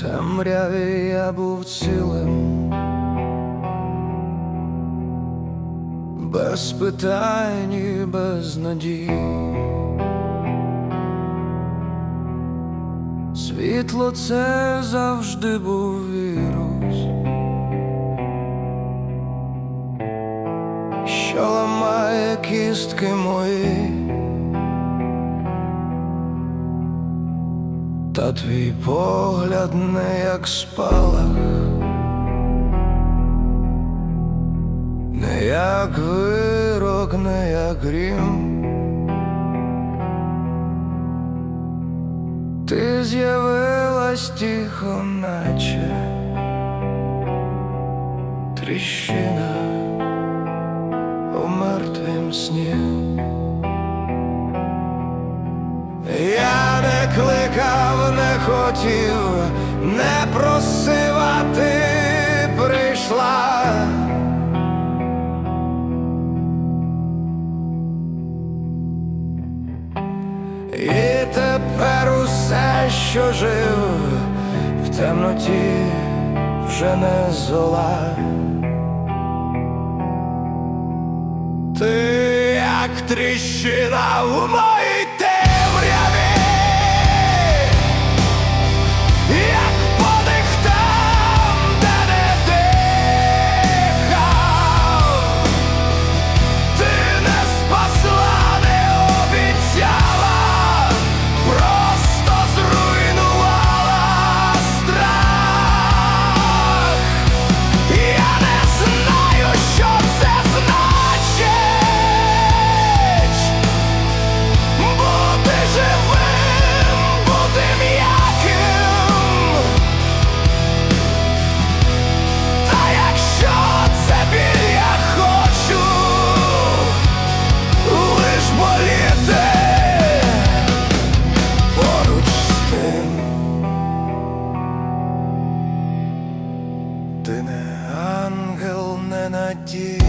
темряві я був цілим, без питань і без надій. Світло це завжди був вірус, що ламає кістки мої. Та твій погляд не як спалах, не як вирок, не як грім. Ти з'явилась тихо, наче тріщина у мертвім сні. Хотів, не просив, а ти прийшла. І тепер усе, що жив в темноті, вже не зола. Ти як тріщина в моїй Ти не ангел, не надія,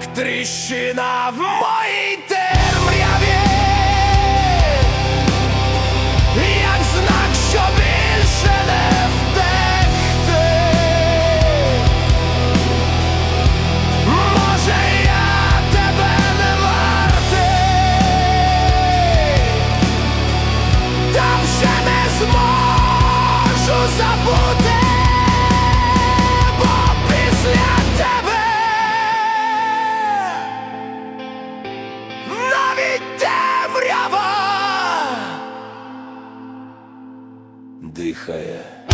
як тріщина в моїй Дыхая.